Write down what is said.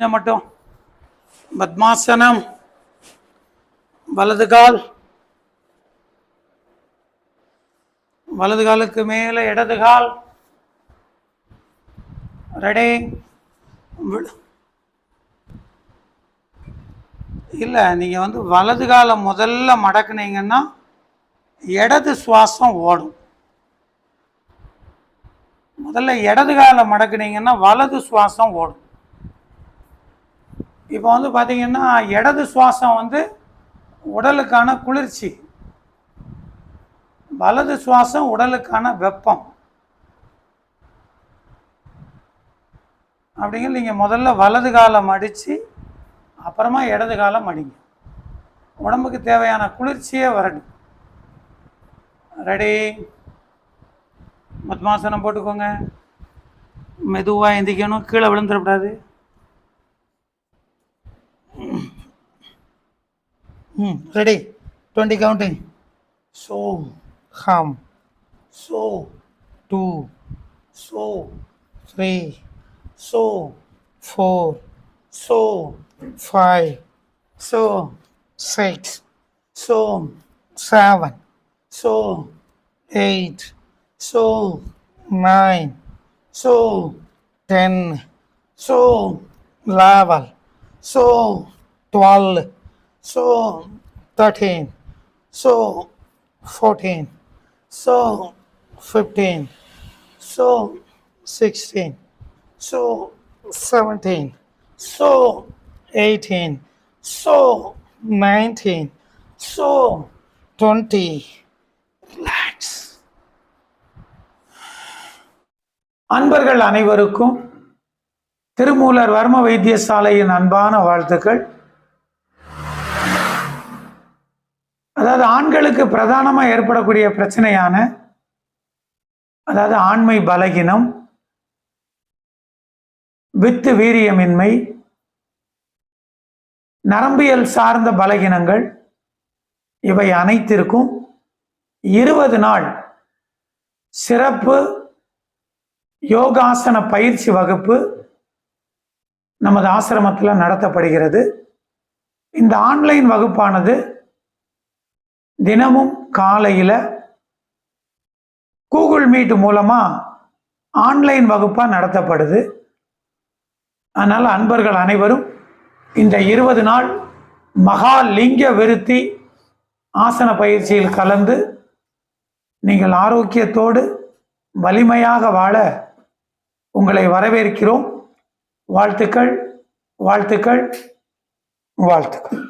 கொஞ்சம் மட்டும். பத்மாசனம் வலது கால். வலது காலுக்கு மேலே இடது கால். ரெடி இல்லை நீங்கள் வந்து வலது காலை முதல்ல மடக்குனீங்கன்னா இடது சுவாசம் ஓடும். முதல்ல இடது காலை மடக்குனீங்கன்னா வலது சுவாசம் ஓடும். இப்போ வந்து பார்த்தீங்கன்னா இடது சுவாசம் வந்து உடலுக்கான குளிர்ச்சி. வலது சுவாசம் உடலுக்கான வெப்பம். அப்படிங்கிற நீங்கள் முதல்ல வலது காலம் மடித்து அப்புறமா இடது காலம் மடிங்க. உடம்புக்கு தேவையான குளிர்ச்சியே வரணும். ரெடி. பத்மாசனம் போட்டுக்கோங்க. மெதுவாக எந்திக்கணும். கீழே விழுந்துடக்கூடாது. Hmm. Ready? 20 counting. So, hum. So, two. So, three. So, four. So, five. So, six. So, seven. So, eight. So, nine. So, ten. So, level. So, twelve. So thirteen so fourteen so fifteen so sixteen so seventeen so eighteen so nineteen so twenty relax. அன்பர்கள் அனைவருக்கும் திருமூலர் வர்ம வைத்தியசாலையின் அன்பான வாழ்த்துக்கள். அதாவது ஆண்களுக்கு பிரதானமாக ஏற்படக்கூடிய பிரச்சனையான அதாவது ஆண்மை பலகீனம் வித்து வீரியமின்மை நரம்பியல் சார்ந்த பலகீனங்கள் இவை அனைத்திற்கும் இருபது நாள் சிறப்பு யோகாசன பயிற்சி வகுப்பு நமது ஆசிரமத்தில் நடத்தப்படுகிறது. இந்த ஆன்லைன் வகுப்பானது தினமும் காலையில் கூகுள் மீட் மூலமாக ஆன்லைன் வகுப்பாக நடத்தப்படுது. அதனால் அன்பர்கள் அனைவரும் இந்த இருபது நாள் மகா லிங்க விருத்தி ஆசன பயிற்சியில் கலந்து நீங்கள் ஆரோக்கியத்தோடு வலிமையாக வாழ உங்களை வரவேற்கிறோம். வாழ்த்துக்கள் வாழ்த்துக்கள் வாழ்த்துக்கள்.